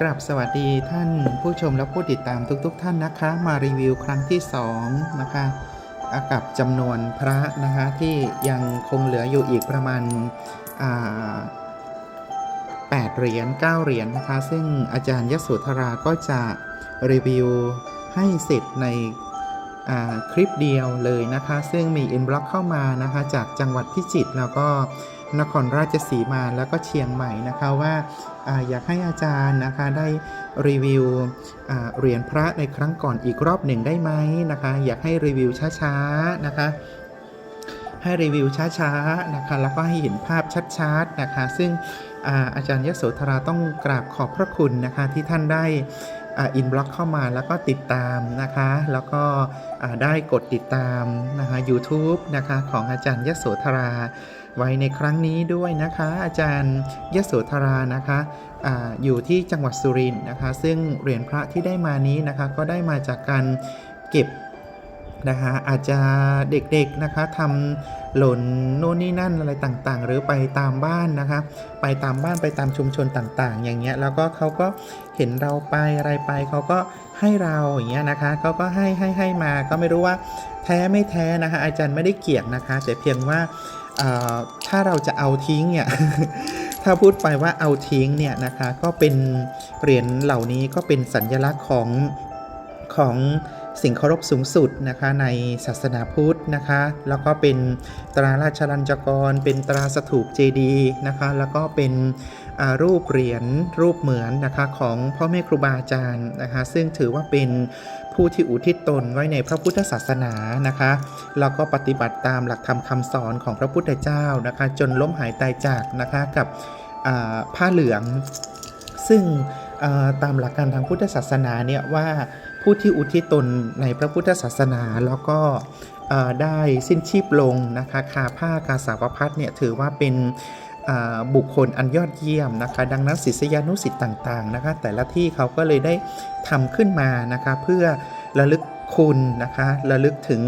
กราบสวัสดีท่านผู้ชมและผู้ติดตามทุก ๆทท่านนะคะ มารีวิวครั้งที่2นะคะอะกับจำนวนพระนะคะที่ยังคงเหลืออยู่อีกประมาณา8เหรียญ9เหรียญนะคะ ซึ่งอาจารย์ยโสธราก็จะรีวิวให้เสร็จในคลิปเดียวเลยนะคะ ซึ่งมีอินบล็อกเข้ามานะคะจากจังหวัดพิจิตรแล้วก็ นครราชสีมาแล้วก็เชียงใหม่นะคะว่าอยากให้อาจารย์นะคะได้รีวิวเหรียญพระในครั้งก่อนอีกรอบหนึ่งได้ไหมนะคะ อยากให้รีวิวช้าๆนะคะ ให้รีวิวช้าๆนะคะแล้วก็ให้เห็นภาพชัดๆนะคะ ซึ่งอาอาจารย์ยโสธราต้องกราบขอบพระคุณนะคะที่ท่านได้อินบล็อกเข้ามาแล้วก็ติดตามนะคะ แล้วก็ได้กดติดตามนะคะ YouTube นะคะของอาจารย์ยโสธรา ไว้ในครั้งนี้ด้วยนะคะ อาจารย์ยโสธรานะคะออยู่ที่จังหวัดสุรินทร์นะคะ ซึ่งเหรียญพระที่ได้มานี้นะคะ ก็ได้มาจากการเก็บนะคะอาจจะเด็กๆนะคะทำหล่นโน่นนี่นั่นอะไรต่างๆ หรือไปตามบ้านนะคะ ไปตามบ้านไปตามชุมชนต่างๆ อย่างเงี้ยแล้วก็เขาก็เห็นเราไปอะไรไปเขาก็ให้เราอย่างเงี้ยนะคะเขาก็ให้ให้ให้มาก็ไม่รู้ว่าแท้ไม่แท้นะคะ อาจารย์ไม่ได้เกี่ยงนะคะ แต่เพียงว่า ถ้าเราจะเอาทิ้งเนี่ยถ้าพูดไปว่าเอาทิ้งเนี่ยนะคะก็เป็นเหรียญเหล่านี้ก็เป็นสัญลักษณ์ของของสิ่งเคารพสูงสุดนะคะในศาสนาพุทธนะคะ แล้วก็เป็นตราราชลัญจกร เป็นตราสถูปเจดีนะคะ แล้วก็เป็นรูปเหรียญรูปเหมือนนะคะของพ่อแม่ครูบาอาจารย์นะคะ ซึ่งถือว่าเป็น ผู้ที่อุทิศตนไว้ในพระพุทธศาสนานะคะแล้วก็ปฏิบัติตามหลักธรรมคำสอนของพระพุทธเจ้านะคะ จนล้มหายตายจากนะคะกับผ้าเหลือง ซึ่งตามหลักการทางพุทธศาสนาเนี่ยว่าผู้ที่อุทิศตนในพระพุทธศาสนาแล้วก็ได้สิ้นชีพลงนะคะคาผ้ากาสาวพัดเนี่ยถือว่าเป็น บุคคลอันยอดเยี่ยมนะคะ ดังนั้นศิษยานุศิษย์ต่างๆนะคะ แต่ละที่เขาก็เลยได้ทำขึ้นมานะคะ เพื่อระลึกคุณนะคะระลึกถึง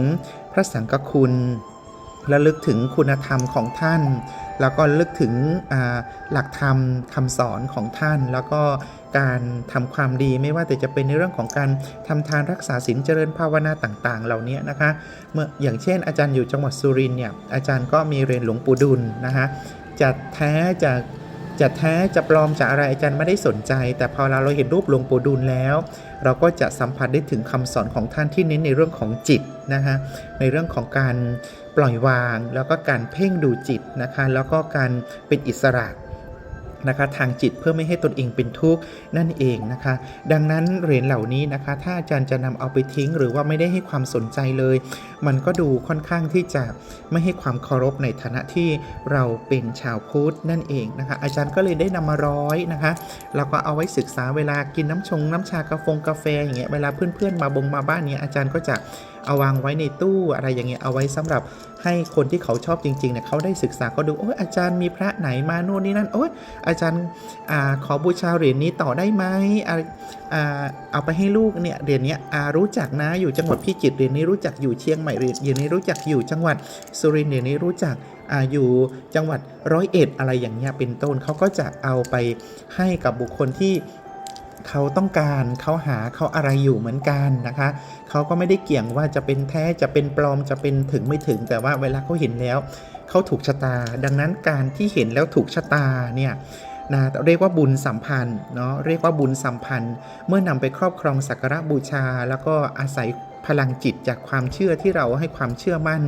พระสังฆคุณระลึกถึงคุณธรรมของท่าน แล้วก็ลึกถึงหลักธรรมคำสอนของท่าน แล้วก็การทำความดีไม่ว่าแต่จะเป็นในเรื่องของการทำทานรักษาศีลเจริญภาวนาต่าง ๆ เหล่านี้นะคะ เมื่ออย่างเช่นอาจารย์อยู่จังหวัดสุรินทร์เนี่ยอาจารย์ก็มีเรียนหลวงปู่ดุลนะคะ จะแท้จะจะแท้จะปลอมจะอะไรอาจารย์ไม่ได้สนใจ แต่พอเราเราเห็นรูปหลวงปู่ดูลแล้ว เราก็จะสัมผัสได้ถึงคำสอนของท่านที่เน้นในเรื่องของจิตนะคะในเรื่องของการปล่อยวาง แล้วก็การเพ่งดูจิตนะคะแล้วก็การเป็นอิสระ นะคะ ทางจิตเพื่อไม่ให้ตนเองเป็นทุกข์นั่นเองนะคะ ดังนั้นเหรียญเหล่านี้นะคะ ถ้าอาจารย์จะนำเอาไปทิ้ง หรือว่าไม่ได้ให้ความสนใจเลย มันก็ดูค่อนข้างที่จะไม่ให้ความเคารพในฐานะที่เราเป็นชาวพุทธนั่นเองนะคะ อาจารย์ก็เลยได้นำมาร้อยนะคะแล้วก็เอาไว้ศึกษาเวลากินน้ำชงน้ำชากาแฟกาแฟอย่างเงี้ยเวลาเพื่อนๆมาบงมาบ้านเนี้ยอาจารย์ก็จะ เอาวางไว้ในตู้อะไรอย่างเงี้ยเอาไว้สำหรับให้คนที่เขาชอบจริงๆเนี่ยเขาได้ศึกษาก็ดูโอ้ยอาจารย์มีพระไหนมาโน่นนี่นั่นโอ้ยอาจารย์อาขอบูชาเหรียญนี้ต่อได้ไหมอ่าเอาไปให้ลูกเนี่ยเหรียญเนี้ยอ่ารู้จักนะอยู่จังหวัดพิจิตรเหรียญนี้รู้จักอยู่เชียงใหม่เหรียญนี้รู้จักอยู่จังหวัดสุรินทร์เหรียญนี้รู้จักอาอยู่จังหวัดร้อยเอ็ดอะไรอย่างเงี้ยเป็นต้นเขาก็จะเอาไปให้กับบุคคลที่ เขาต้องการเขาหาเขาอะไรอยู่เหมือนกันนะคะเขาก็ไม่ได้เกี่ยงว่าจะเป็นแท้จะเป็นปลอมจะเป็นถึงไม่ถึง แต่ว่าเวลาเขาเห็นแล้วเขาถูกชะตา ดังนั้นการที่เห็นแล้วถูกชะตาเนี่ยนะเรียกว่าบุญสัมพันธ์เนาะเรียกว่าบุญสัมพันธ์ เมื่อนำไปครอบครองสักการะบูชา แล้วก็อาศัยพลังจิตจากความเชื่อที่เราให้ความเชื่อมั่น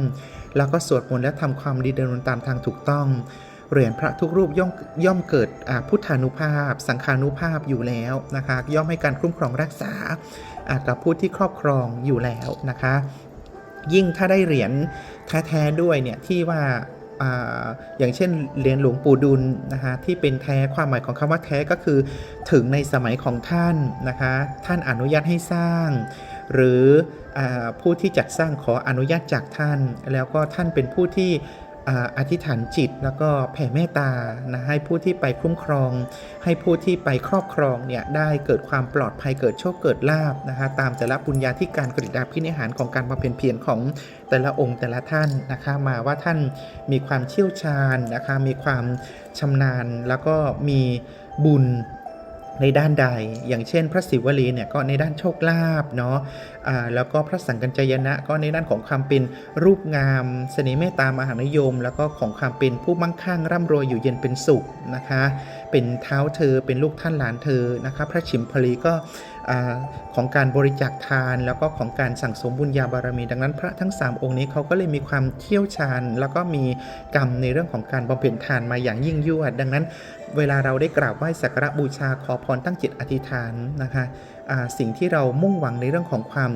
แล้วก็สวดมนต์และทำความดีดำเนินตามทางถูกต้อง เหรียญพระทุกรูปย่อมย่อมเกิดพุทธานุภาพ สังขานุภาพอยู่แล้วนะคะ ย่อมให้การคุ้มครองรักษาอากับผู้ที่ครอบครองอยู่แล้วนะคะ ยิ่งถ้าได้เหรียญแท้ๆด้วยเนี่ยที่ว่าอย่างเช่นเหรียญหลวงปู่ดุลนะคะที่เป็นแท้ความหมายของคำว่าแท้ก็คือถึงในสมัยของท่านนะคะท่านอนุญาตให้สร้าง หรืออผู้ที่จัดสร้างขออนุญาตจากท่าน แล้วก็ท่านเป็นผู้ที่ อธิษฐานจิตแล้วก็แผ่เมตตานะให้ผู้ที่ไปคุ้มครอง ให้ผู้ที่ไปครอบครองเนี่ยได้เกิดความปลอดภัยเกิดโชคเกิดลาบนะคะตามแต่ละปุญญาที่การกริดาพินิหารของการบำเพ็ญเพียรของแต่ละองค์แต่ละท่านนะคะมาว่าท่านมีความเชี่ยวชาญนะคะมีความชำนาญแล้วก็มีบุญ ในด้านใด อย่างเช่น พระศิวลีเนี่ยก็ในด้านโชคลาภเนาะะแล้วก็พระสังกัญจายนะก็ในด้านของความเป็นรูปงาม เสน่ห์เมตตามหานิยม แล้วก็ของความเป็นผู้มั่งคั่งร่ำรวยอยู่เย็นเป็นสุขนะคะ เป็นเท้าเธอเป็นลูกท่านหลานเธอนะคะ พระฉิมพลีก็ อของการบริจาคทาน แล้วก็ของการสั่งสมบุญญาบารมี ดังนั้นพระทั้ง 3 องค์นี้เขาก็เลยมีความเชี่ยวชาญ แล้วก็มีกรรมในเรื่องของการบำเพ็ญทานมาอย่างยิ่งยวด ดังนั้นเวลาเราได้กราบไหว้สักการะบูชาขอพรตั้งจิตอธิษฐานนะคะสิ่งที่เรามุ่งหวังในเรื่องของความ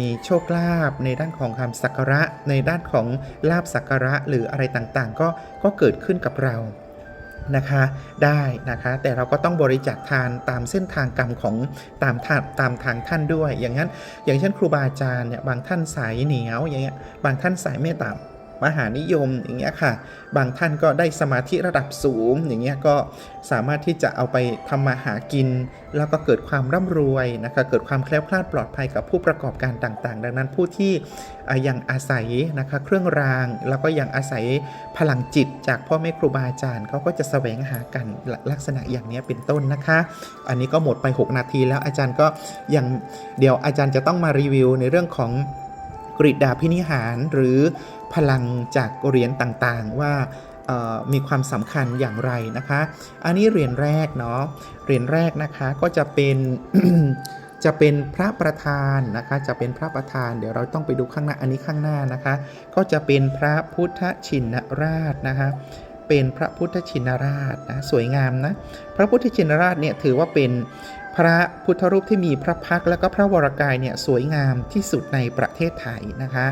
มีโชคลาภในด้านของความสักการะ ในด้านของลาบสักการะหรืออะไรต่างๆ ก็ก็เกิดขึ้นกับเรา นะคะได้นะคะ แต่เราก็ต้องบริจาคทานตามเส้นทางกรรมของตามทางตามทางท่านด้วย อย่างนั้น อย่างเช่นครูบาอาจารย์เนี่ยบางท่านสายเหนียวอย่างเงี้ยบางท่านสายเมตตา มหานิยมอย่างเงี้ยค่ะ บางท่านก็ได้สมาธิระดับสูง อย่างเงี้ยก็สามารถที่จะเอาไปทำมาหากิน แล้วก็เกิดความร่ำรวยนะคะ เกิดความแคล้วคลาดปลอดภัยกับผู้ประกอบการต่างๆ ดังนั้นผู้ที่ยังอาศัยนะคะเครื่องราง แล้วก็ยังอาศัยพลังจิตจากพ่อแม่ครูบาอาจารย์เขาก็จะแสวงหากันลลักษณะอย่างนี้เป็นต้นนะคะ อันนี้ก็หมดไป 6 นาทีแล้วอาจารย์ก็ยังเดี๋ยวอาจารย์จะต้องมารีวิวในเรื่องของกริดาพินิหารหรือ พลังจากเหรียญต่างๆ ว่ามีความสำคัญอย่างไรนะคะ อันนี้เหรียญแรกเนาะ เหรียญแรกนะคะก็จะเป็นจะเป็นพระประธานนะคะ จะเป็นพระประธาน เดี๋ยวเราต้องไปดูข้างหน้า อันนี้ข้างหน้านะคะ ก็จะเป็นพระพุทธชินราชนะคะ เป็นพระพุทธชินราชนะ สวยงามนะ พระพุทธชินราชเนี่ยถือว่าเป็นพระพุทธรูปที่มีพระพักและก็พระวรกายเนี่ยสวยงามที่สุดในประเทศไทยนะคะ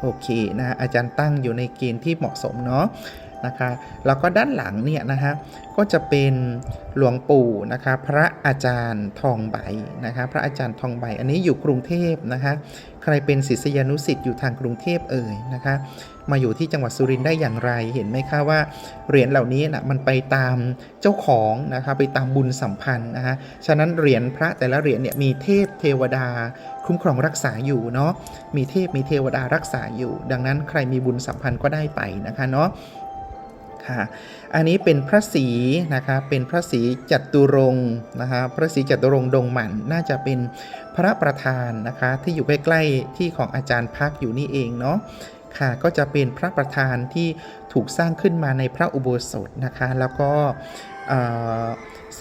โอเคนะอาจารย์ตั้งอยู่ในเกณฑ์ที่เหมาะสมเนาะ นะคะแล้วก็ด้านหลังเนี่ยนะฮะก็จะเป็นหลวงปู่นะคะพระอาจารย์ทองใบนะคะพระอาจารย์ทองใบ อันนี้อยู่กรุงเทพนะคะใครเป็นศิษยานุศิษย์อยู่ทางกรุงเทพเอ่ยนะคะมาอยู่ที่จังหวัดสุรินทร์ได้อย่างไรเห็นไหมคะว่าเหรียญเหล่านี้นะมันไปตามเจ้าของนะคะไปตามบุญสัมพันธ์นะคะฉะนั้นเหรียญพระแต่ละเหรียญเนี่ยมีเทพเทวดาคุ้มครองรักษาอยู่เนาะมีเทพมีเทวดารักษาอยู่ ดังนั้นใครมีบุญสัมพันธ์ก็ได้ไปนะคะเนาะ ค่ะอันนี้เป็นพระศรีนะคะเป็นพระศรีจัตุรงนะคะพระศรีจัตุรงดงหมันน่าจะเป็นพระประธานนะคะที่อยู่ใกล้ๆที่ของอาจารย์พักอยู่นี่เองเนาะค่ะก็จะเป็นพระประธานที่ถูกสร้างขึ้นมาในพระอุโบสถนะคะแล้วก็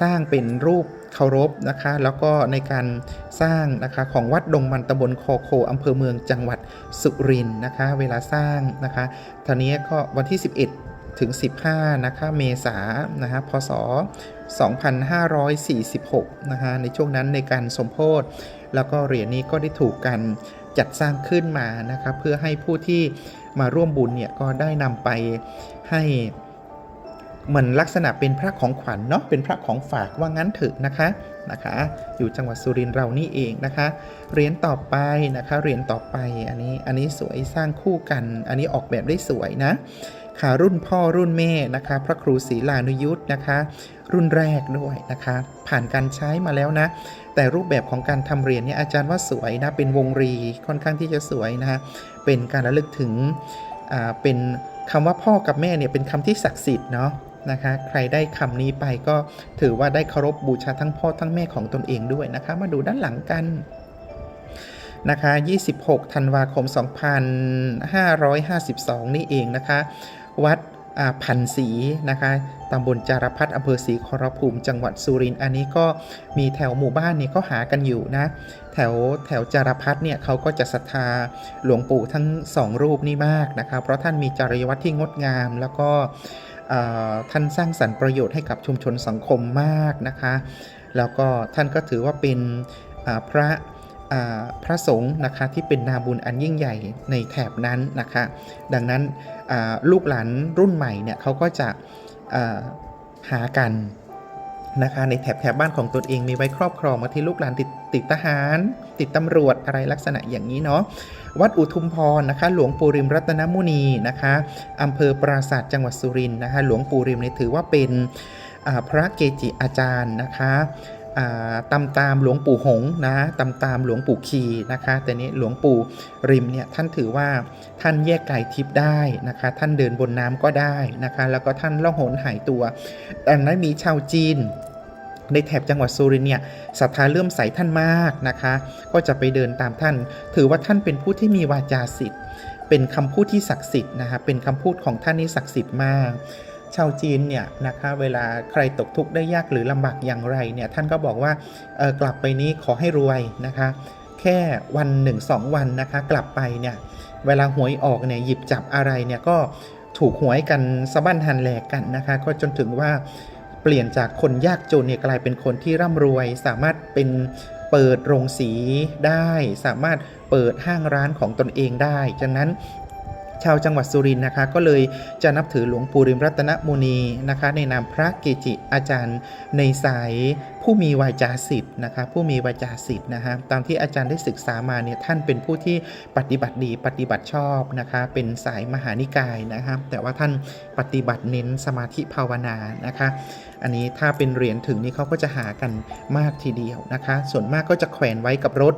สร้างเป็นรูปเคารพนะคะแล้วก็ในการสร้างนะคะของวัดดงมันตำบลคอโคอำเภอเมืองจังหวัดสุรินทร์นะคะเวลาสร้างนะคะตอนนี้ก็วันที่ 11 ถึง 15 นะคะเมษานะคะพศ 2546 นะคะในช่วงนั้นในการสมโพธแล้วก็เหรียญนี้ก็ได้ถูกกันจัดสร้างขึ้นมานะคะเพื่อให้ผู้ที่มาร่วมบุญเนี่ยก็ได้นำไปให้เหมือนลักษณะเป็นพระของขวัญเนาะเป็นพระของฝากว่างั้นเถอะนะคะนะคะ อยู่จังหวัดสุรินทร์เรานี่เองนะคะเหรียญต่อไปนะคะเหรียญต่อไปอันนี้อันนี้สวยสร้างคู่กัน อันนี้ออกแบบได้สวยนะ ค่ะรุ่นพ่อรุ่นแม่นะคะ พระครูศรีลานุยุทธ์นะคะ รุ่นแรกด้วยนะคะ ผ่านการใช้มาแล้วนะ แต่รูปแบบของการทำเหรียญเนี่ยอาจารย์ว่าสวยนะเป็นวงรีค่อนข้างที่จะสวยนะฮะเป็นการระลึกถึงอ่าเป็นคำว่าพ่อกับแม่เนี่ยเป็นคำที่ศักดิ์สิทธิ์เนาะนะคะใครได้คำนี้ไปก็ถือว่าได้เคารพบูชาทั้งพ่อทั้งแม่ของตนเองด้วยนะคะ มาดูด้านหลังกันนะคะ26ธันวาคม 2552 นี่เองนะคะ วัดอ่าพันศรีนะคะตำบลจารพัฒอำเภอศรีขอรภูมิจังหวัดสุรินทร์อันนี้ก็มีแถวหมู่บ้านนี่ก็หากันอยู่นะ แถวแถวจารพัฒเนี่ยเขาก็จะศรัทธาหลวงปู่ทั้งสองรูปนี่มากนะคะเพราะท่านมีจริยวัตรที่งดงาม แล้วก็ท่านสร้างสรรค์ประโยชน์ให้กับชุมชนสังคมมากนะคะ แล้วก็ท่านก็ถือว่าเป็นพระ พระสงฆ์นะคะที่เป็นนาบุญอันยิ่งใหญ่ในแถบนั้นนะคะ ดังนั้นลูกหลานรุ่นใหม่เนี่ยเขาก็จะหากันนะคะในแถบแถบบ้านของตนเองมีไว้ครอบครองบาที่ลูกหลานติดติดทหาร ติดตำรวจอะไรลักษณะอย่างนี้เนาะวัดอุทุมพรนะคะ หลวงปู่ริมรัตนมุนีนะคะอำเภอปราศาสาทจังหวัดสุรินทร์นะคะ หลวงปู่ริมเนี่ยถือว่าเป็นพระเกจิอาจารย์นะคะ ตามตามหลวงปู่หงนะตามตามหลวงปู่คีนะคะ แต่นี้หลวงปู่ริมเนี่ยท่านถือว่าท่านแยกกายทิพย์ได้นะคะ ท่านเดินบนน้ำก็ได้นะคะ แล้วก็ท่านล่องหนหายตัว ดังนั้นมีชาวจีนในแถบจังหวัดสุรินเนี่ยศรัทธาเลื่อมใสท่านมากนะคะ ก็จะไปเดินตามท่าน ถือว่าท่านเป็นผู้ที่มีวาจาสิทธิ์ เป็นคำพูดที่ศักดิ์สิทธิ์นะคะเป็นคำพูดของท่านนี่ศักดิ์สิทธิ์มาก ชาวจีนเนี่ยนะคะเวลาใครตกทุกข์ได้ยากหรือลำบากอย่างไรเนี่ยท่านก็บอกว่าเออกลับไปนี้ขอให้รวยนะคะ แค่วันหนึ่งสองวันนะคะกลับไปเนี่ยเวลาหวยออกเนี่ยหยิบจับอะไรเนี่ยก็ถูกหวยกันสะบั้นหันแหลกกันนะคะ ก็จนถึงว่าเปลี่ยนจากคนยากจนเนี่ยกลายเป็นคนที่ร่ำรวย สามารถเป็นเปิดโรงสีได้ สามารถเปิดห้างร้านของตนเองได้จากนั้น ชาวจังหวัดสุรินทร์นะคะ ก็เลยจะนับถือหลวงปู่ริมรัตนมุนีนะคะ ในนามพระเกจิอาจารย์ในสาย ผู้มีวาจาสิทธิ์นะคะผู้มีวาจาสิทธิ์นะคะตามที่อาจารย์ได้ศึกษามาเนี่ยท่านเป็นผู้ที่ปฏิบัติดีปฏิบัติชอบนะคะเป็นสายมหานิกายนะคะแต่ว่าท่านปฏิบัติเน้นสมาธิภาวนานะคะอันนี้ถ้าเป็นเหรียญถึงนี่เขาก็จะหากันมากทีเดียวนะคะ ส่วนมากก็จะแขวนไว้กับรถ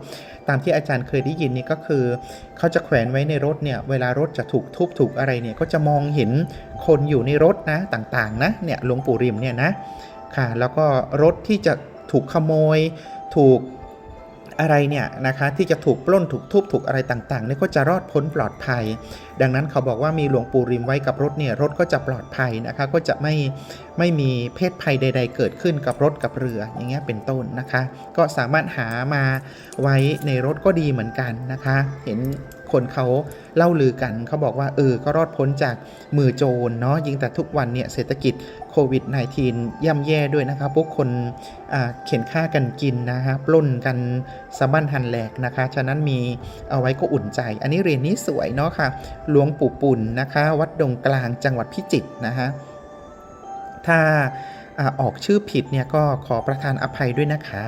ตามที่อาจารย์เคยได้ยินนี่ก็คือเขาจะแขวนไว้ในรถเนี่ยเวลารถจะถูกทุบถูกอะไรเนี่ยก็จะมองเห็นคนอยู่ในรถนะต่างๆนะเนี่ยหลวงปู่ริมเนี่ยนะ ค่ะแล้วก็รถที่จะถูกขโมย ถูกอะไรเนี่ยนะคะที่จะถูกปล้นถูกทุบถูกอะไรต่างๆเนี่ยก็จะรอดพ้นปลอดภัย ดังนั้นเขาบอกว่ามีหลวงปู่ริมไว้กับรถเนี่ยรถก็จะปลอดภัยนะคะก็จะไม่ไม่มีเพศภัยใด ๆ เกิดขึ้นกับรถกับเรืออย่างเงี้ยเป็นต้นนะคะ ก็สามารถหามาไว้ในรถก็ดีเหมือนกันนะคะ เห็นคนเขาเล่าลือกันเขาบอกว่าเออก็รอดพ้นจากมือโจรเนาะยิ่งแต่ทุกวันเนี่ยเศรษฐกิจ โควิด -19 ย่ำแย่ด้วยนะคะพวกคนเข็นฆ่ากันกินนะคะปล้นกันสะบั้นหันแหลกนะคะ ฉะนั้นมีเอาไว้ก็อุ่นใจ อันนี้เรียญนี้สวยเนาะค่ะหลวงปู่ปุ่นนะคะ วัดดงกลางจังหวัดพิจิตรนะคะถ้าออกชื่อผิดเนี่ยก็ขอประทานอภัยด้วยนะคะ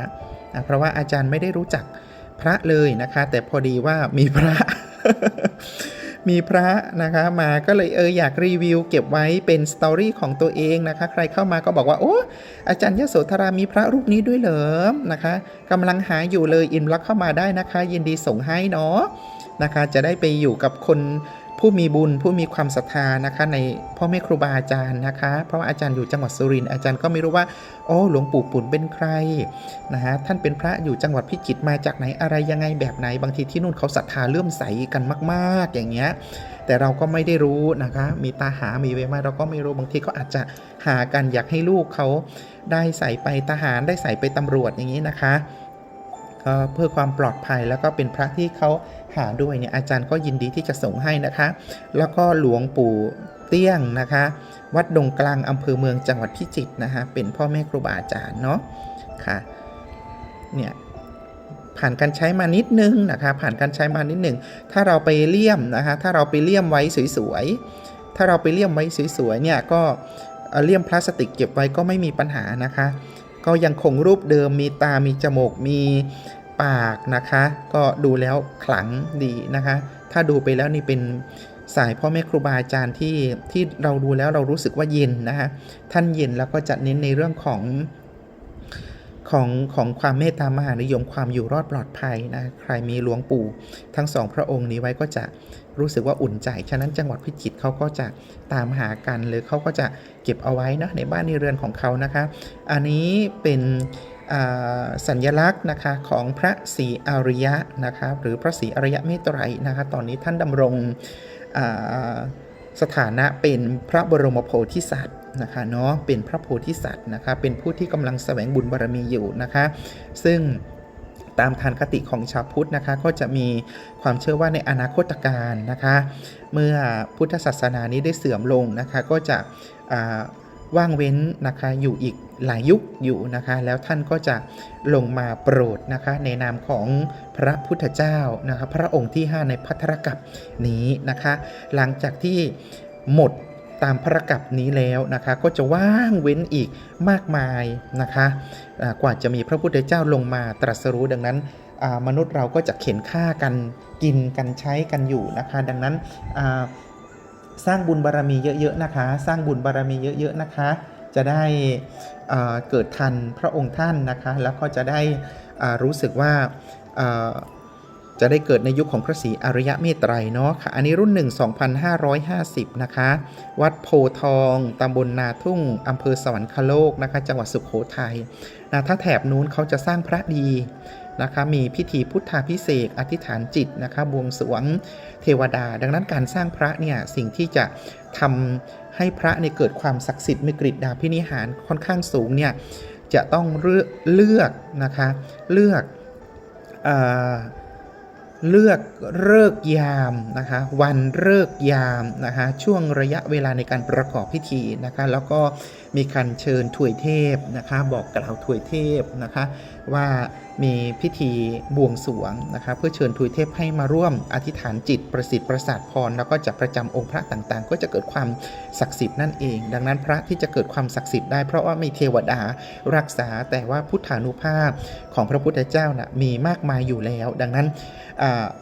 อะเพราะว่าอาจารย์ไม่ได้รู้จักพระเลยนะคะ แต่พอดีว่ามีพระ มีพระนะคะมาก็เลยเอออยากรีวิวเก็บไว้เป็นสตอรี่ของตัวเองนะคะ ใครเข้ามาก็บอกว่า โอ้อาจารย์ยโสธรามีพระรูปนี้ด้วยเหรอนะคะกำลังหาอยู่เลยอินล็อกเข้ามาได้นะคะ ยินดีส่งให้เนาะนะคะ จะได้ไปอยู่กับคน ผู้มีบุญผู้มีความศรัทธานะคะในพ่อแม่ครูบาอาจารย์นะคะ เพราะว่าอาจารย์อยู่จังหวัดสุรินทร์อาจารย์ก็ไม่รู้ว่าโอ้หลวงปู่ปุ่นเป็นใครนะฮะท่านเป็นพระอยู่จังหวัดพิจิตรมาจากไหนอะไรยังไงแบบไหนบางทีที่นู่นเขาศรัทธาเลื่อมใสกันมาก ๆ อย่างเงี้ยแต่เราก็ไม่ได้รู้นะคะ มีตาหา มีเวมาเราก็ไม่รู้ บางทีก็อาจจะหากันอยากให้ลูกเขาได้ใส่ไปทหารได้ใส่ไปตำรวจอย่างนี้นะคะ เพื่อความปลอดภัย แล้วก็เป็นพระที่เขาหาด้วยเนี่ยอาจารย์ก็ยินดีที่จะส่งให้นะคะ แล้วก็หลวงปู่เตี้ยงนะคะ วัดดงกลางอำเภอเมืองจังหวัดพิจิตรนะคะเป็นพ่อแม่ครูบาอาจารย์เนาะค่ะเนี่ยผ่านการใช้มานิดนึงนะคะ ผ่านการใช้มานิดหนึ่งถ้าเราไปเลี่ยมนะคะ ถ้าเราไปเลี่ยมไว้สวยๆ ถ้าเราไปเลี่ยมไว้สวยๆ เนี่ยก็เอ่อเลี่ยมพลาสติกเก็บไว้ก็ไม่มีปัญหานะคะ ก็ยังคงรูปเดิมมีตา มีจมูก มีปากนะคะ ก็ดูแล้วขลังดีนะคะ ถ้าดูไปแล้วนี่เป็นสายพ่อแม่ครูบาอาจารย์ที่ที่เราดูแล้วเรารู้สึกว่าเย็นนะคะท่านเย็นแล้วก็จะเน้นในเรื่องของ ของของความเมตตามหานิยมความอยู่รอดปลอดภัยนะใครมีหลวงปู่ ทั้งสองพระองค์นี้ไว้ก็จะรู้สึกว่าอุ่นใจ ฉะนั้นจังหวัดพิจิตรเขาก็จะตามหากันหรือเขาก็จะเก็บเอาไว้นะในบ้านในเรือนของเขานะคะ อันนี้เป็นสัญลักษณ์นะคะของพระศรีอริยะนะคะหรือพระศรีอริยะเมตไตรนะคะตอนนี้ท่านดำรงสถานะเป็นพระบรมโพธิสัตว์ นะคะเนาะเป็นพระโพธิสัตว์นะคะเป็นผู้ที่กำลังแสวงบุญบารมีอยู่นะคะ ซึ่งตามทานคติของชาวพุทธนะคะก็จะมีความเชื่อว่าในอนาคตการนะคะ เมื่อพุทธศาสนานี้ได้เสื่อมลงนะคะก็จะว่างเว้นนะคะอยู่อีกหลายยุคอยู่นะคะแล้วท่านก็จะลงมาโปรดนะคะในนามของพระพุทธเจ้านะคะพระองค์ที่ 5 ในพัทธรกัปนี้นะคะ หลังจากที่หมด ตามพระกัปนี้แล้วนะคะก็จะว่างเว้นอีกมากมายนะคะกว่าจะมีพระพุทธเจ้าลงมาตรัสรู้ดังนั้นมนุษย์เราก็จะเข็นฆ่ากันกินกันใช้กันอยู่นะคะ ดังนั้นสร้างบุญบารมีเยอะๆนะคะ สร้างบุญบารมีเยอะๆนะคะ จะได้เกิดทันพระองค์ท่านนะคะ แล้วก็จะได้รู้สึกว่า จะได้เกิดในยุคของพระศรีอริยะเมตไตรเนาะค่ะ อันนี้รุ่น 1 2550 นะคะ วัดโพทองตำบลนาทุ่งอำเภอสวรรคโลกนะคะ จังหวัดสุขโขทัยนะถ้าแถบนู้นเขาจะสร้างพระดีนะคะมีพิธีพุทธาพิเศษอธิษฐานจิตนะคะบวงสรวงเทวดา ดังนั้นการสร้างพระเนี่ยสิ่งที่จะทำให้พระเนี่ยเกิดความศักดิ์สิทธิ์มีกริดาพินิหารค่อนข้างสูงเนี่ยจะต้องเลือกเลือกนะคะเลือกเอ่อ เลือกเลิกษ์ยามนะคะวันเลิกษ์ยามนะคะช่วงระยะเวลาในการประกอบพิธีนะคะแล้วก็ มีการเชิญถวยเทพนะคะ บอกกล่าวถวยเทพนะคะ ว่ามีพิธีบวงสรวงนะคะ เพื่อเชิญถวยเทพให้มาร่วมอธิษฐานจิตประสิทธิ์ประสาทพรแล้วก็จะประจำองค์พระต่างๆ ก็จะเกิดความศักดิ์สิทธิ์นั่นเอง ดังนั้นพระที่จะเกิดความศักดิ์สิทธิ์ได้เพราะว่ามีเทวดารักษาแต่ว่าพุทธานุภาพของพระพุทธเจ้านะ่ะมีมากมายอยู่แล้ว ดังนั้น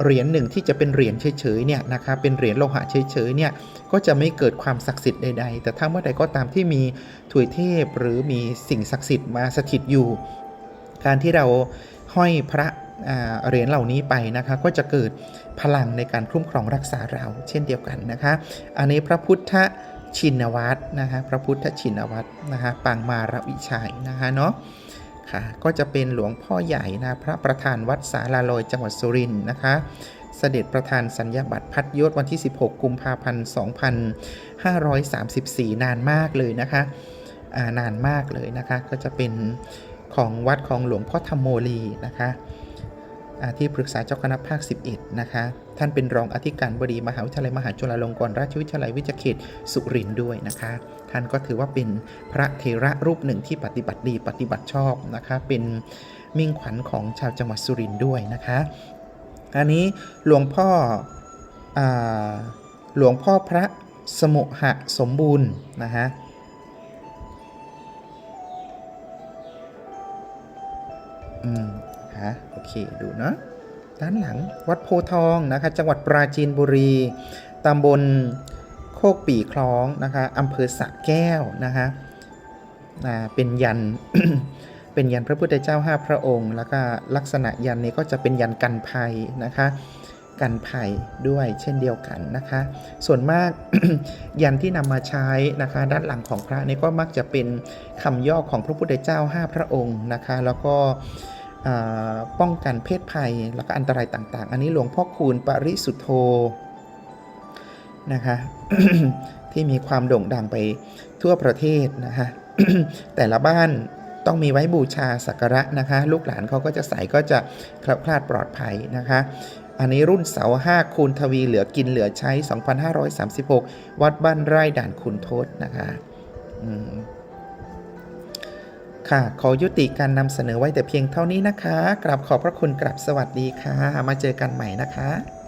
เหรียญหนึ่งที่จะเป็นเหรียญเฉยๆเนี่ยนะคะเป็นเหรียญโลหะเฉยๆเนี่ยก็จะไม่เกิดความศักดิ์สิทธิ์ใดๆ แต่ถ้าเมื่อใดก็ตามที่มี ถวยเทพหรือมีสิ่งศักดิ์สิทธิ์มาสถิตอยู่ การที่เราห้อยพระอเหรียญเหล่านี้ไปนะคะก็จะเกิดพลังในการคุ้มครองรักษาเราเช่นเดียวกันนะคะ อันนี้พระพุทธชินวัตรนะคะพระพุทธชินวัตรนะคะปางมารวิชัยนะคะเนาะค่ะก็จะเป็นหลวงพ่อใหญ่นะพระประธานวัดสาลาลอยจังหวัดสุรินทร์นะคะเสด็จประธานสัญญาบัตรพัดยศวันที่ 16 กุมภาพันธ์ 2534 นานมากเลยนะคะานานมากเลยนะคะ ก็จะเป็นของวัดของหลวงพ่อธรรมโมลีนะคะที่ปรึกษาเจ้าคณะภาค 11 นะคะ ท่านเป็นรองอธิการบดีมหาวิทยาลัยมหาจุฬาลงกรณราชวิทยาลัยวิทยาเขตสุรินทร์ด้วยนะคะ ท่านก็ถือว่าเป็นพระเทระรูปหนึ่งที่ปฏิบัติดีปฏิบัติชอบนะคะ เป็นมิ่งขวัญของชาวจังหวัดสุรินทร์ด้วยนะคะ อันนี้หลวงพ่ออหลวงพ่อพระสมุหะสมบูรณ์นะฮะ อืมฮะโอเคดูเนาะด้านหลังวัดโพทองนะคะ จังหวัดปราจีนบุรีตำบลโคกปีคล้องนะคะอำเภอสระแก้วนะคะอ่าเป็นยันเป็นยันพระพุทธเจ้าห้าพระองค์ แล้วก็ลักษณะยันนี้ก็จะเป็นยันกันภัยนะคะกันภัยด้วยเช่นเดียวกันนะคะ ส่วนมากยันที่นำมาใช้นะคะ ด้านหลังของพระนี่ก็มักจะเป็นคำย่อของพระพุทธเจ้า 5 พระองค์นะคะ แล้วก็ ป้องกันเพศภัยแล้วก็อันตรายต่าง ๆ อันนี้หลวงพ่อคูณปริสุทธโธนะคะที่มีความโด่งดังไปทั่วประเทศนะคะแต่ละบ้านต้องมีไว้บูชาสักการะนะคะ ลูกหลานเขาก็จะใส่ก็จะคลาดคลาดปลอดภัยนะคะ อันนี้รุ่นเสา5คูณทวีเหลือกินเหลือใช้ 2536 วัดบ้านไร่ด่านคุณทศนะคะอืม ค่ะ ขอยุติการนำเสนอไว้แต่เพียงเท่านี้นะคะ กราบขอบพระคุณกราบสวัสดีค่ะ มาเจอกันใหม่นะคะ